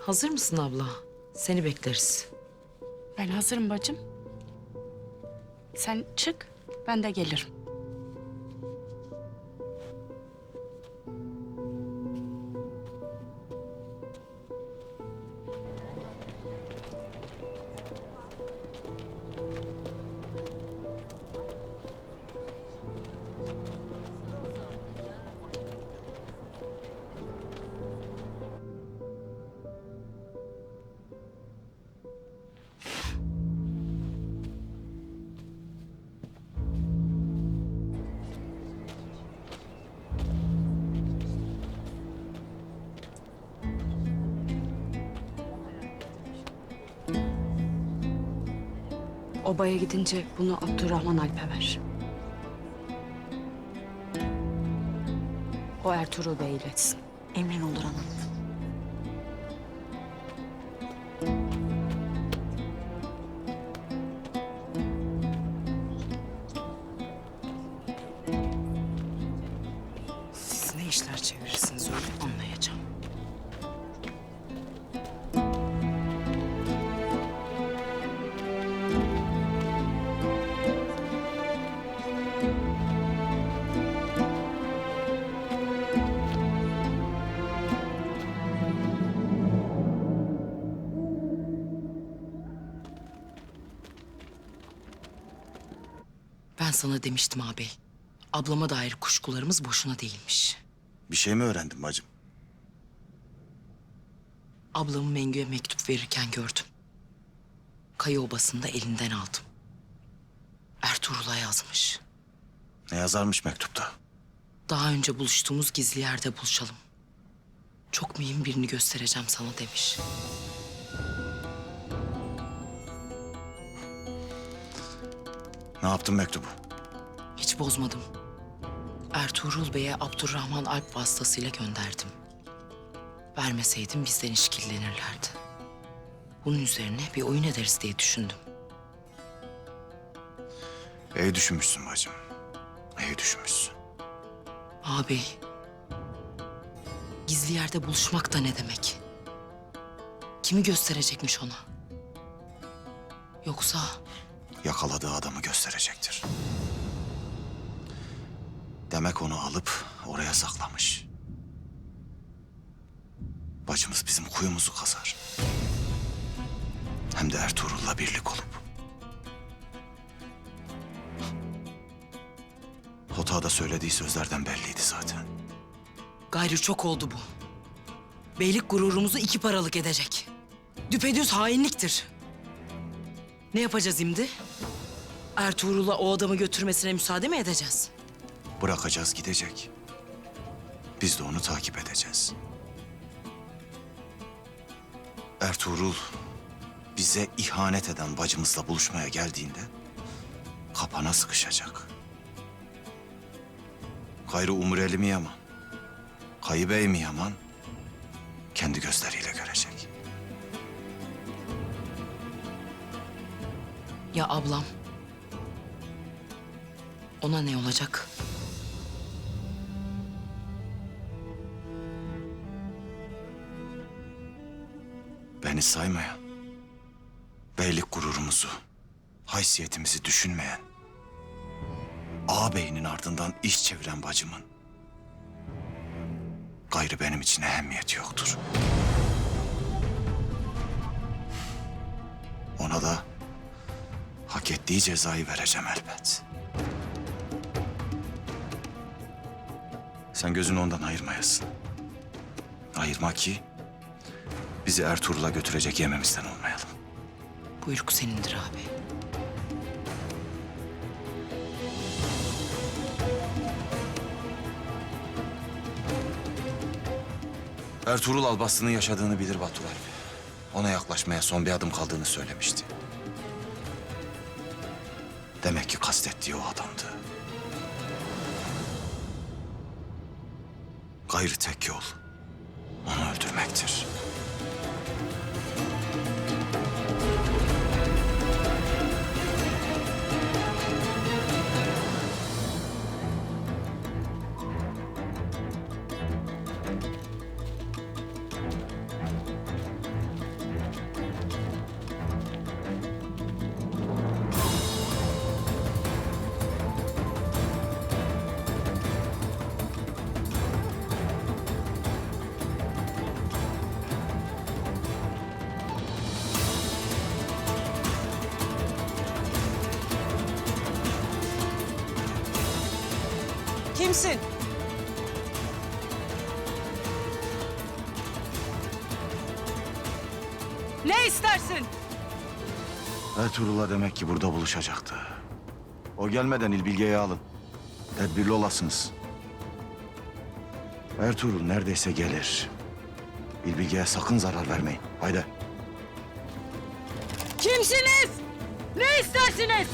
Hazır mısın abla? Seni bekleriz. Ben hazırım bacım. Sen çık, ben de gelirim. Obaya gidince bunu Abdurrahman Alp'e ver. O Ertuğrul Bey iletsin. Emrin olur hanım. Ben sana demiştim abi. Ablama dair kuşkularımız boşuna değilmiş. Bir şey mi öğrendin bacım? Ablamı Mengü'ye mektup verirken gördüm. Kayı obasında elinden aldım. Ertuğrul'a yazmış. Ne yazarmış mektupta? Daha önce buluştuğumuz gizli yerde buluşalım. Çok mühim birini göstereceğim sana demiş. Ne yaptın mektubu? Hiç bozmadım. Ertuğrul Bey'e Abdurrahman Alp vasıtasıyla gönderdim. Vermeseydim bizden işkillenirlerdi. Bunun üzerine bir oyun ederiz diye düşündüm. İyi düşünmüşsün bacım. İyi düşünmüşsün. Abi, gizli yerde buluşmak da ne demek? Kimi gösterecekmiş ona? Yoksa Yakaladığı adamı gösterecektir. Demek onu alıp oraya saklamış. Bacımız bizim kuyumuzu kazar. Hem de Ertuğrul'la birlik olup. Hota'da söylediği sözlerden belliydi zaten. gayrı çok oldu bu. Beylik gururumuzu iki paralık edecek. Düpedüz hainliktir. Ne yapacağız şimdi? Ertuğrul'a o adamı götürmesine müsaade mi edeceğiz? Bırakacağız gidecek. Biz de onu takip edeceğiz. Ertuğrul bize ihanet eden bacımızla buluşmaya geldiğinde kapana sıkışacak. Gayrı Umreli mi Yaman? Kayı Bey mi Yaman? Kendi gözleriyle görecek. Ya ablam? Ona ne olacak? Beni saymayan, beylik gururumuzu, haysiyetimizi düşünmeyen, ağabeyinin ardından iş çeviren bacımın gayrı benim için ehemmiyeti yoktur. Ona da hak ettiği cezayı vereceğim elbet. Sen gözünü ondan ayırmayasın. Ayırma ki bizi Ertuğrul'a götürecek yememizden olmayalım. Buyruk senindir abi. Ertuğrul Albastı'nın yaşadığını bilir Batur Alp. Ona yaklaşmaya son bir adım kaldığını söylemişti. Demek ki kastettiği o adamdı. Gayrı tek yol onu öldürmektir. Kimsin? Ne istersin? Ertuğrul'la demek ki burada buluşacaktı. O gelmeden İlbilge'yi alın. Tedbirli olasınız. Ertuğrul neredeyse gelir. İlbilge'ye sakın zarar vermeyin. Haydi. Kimsiniz? Ne istersiniz?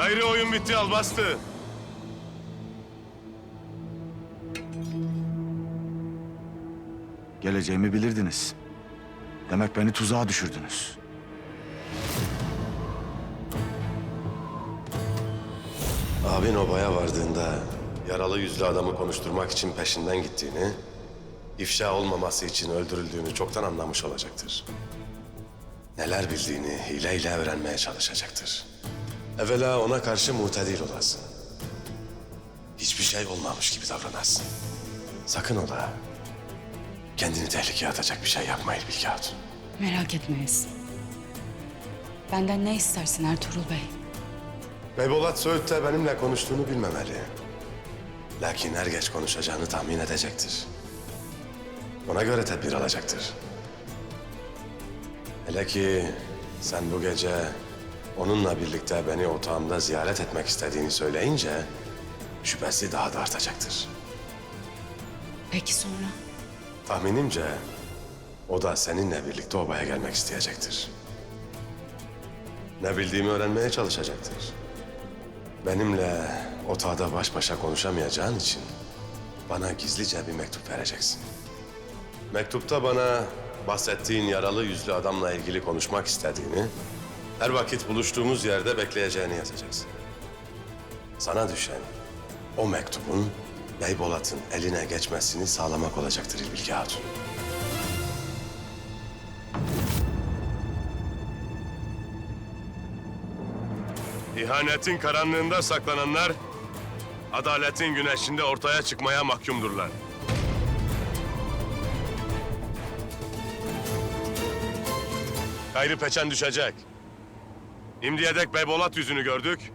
Gayri oyun bitti Albastı. Geleceğimi bilirdiniz. Demek beni tuzağa düşürdünüz. Abin obaya vardığında yaralı yüzlü adamı konuşturmak için peşinden gittiğini, ifşa olmaması için öldürüldüğünü çoktan anlamış olacaktır. Neler bildiğini hileyle öğrenmeye çalışacaktır. Evvela ona karşı mutedil olasın. Hiçbir şey olmamış gibi davranasın. Sakın ola. Kendini tehlikeye atacak bir şey yapma İlbilge Hatun. Merak etmeyiz. Benden ne istersin Ertuğrul Bey? Beybolat Söğüt'te benimle konuştuğunu bilmemeli. Lakin er geç konuşacağını tahmin edecektir. Ona göre tedbir alacaktır. Hele ki sen bu gece onunla birlikte beni otağımda ziyaret etmek istediğini söyleyince şüphesi daha da artacaktır. Peki sonra? Tahminimce o da seninle birlikte obaya gelmek isteyecektir. Ne bildiğimi öğrenmeye çalışacaktır. Benimle otağda baş başa konuşamayacağın için bana gizlice bir mektup vereceksin. Mektupta bana bahsettiğin yaralı yüzlü adamla ilgili konuşmak istediğini, her vakit buluştuğumuz yerde bekleyeceğini yazacaksın. Sana düşen o mektubun Beybolat'ın eline geçmesini sağlamak olacaktır İlbilge Hatun. İhanetin karanlığında saklananlar, adaletin güneşinde ortaya çıkmaya mahkumdurlar. Gayrı peçen düşecek. İmdiye dek Beybolat yüzünü gördük.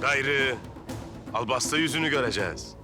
Gayrı Albasta yüzünü göreceğiz.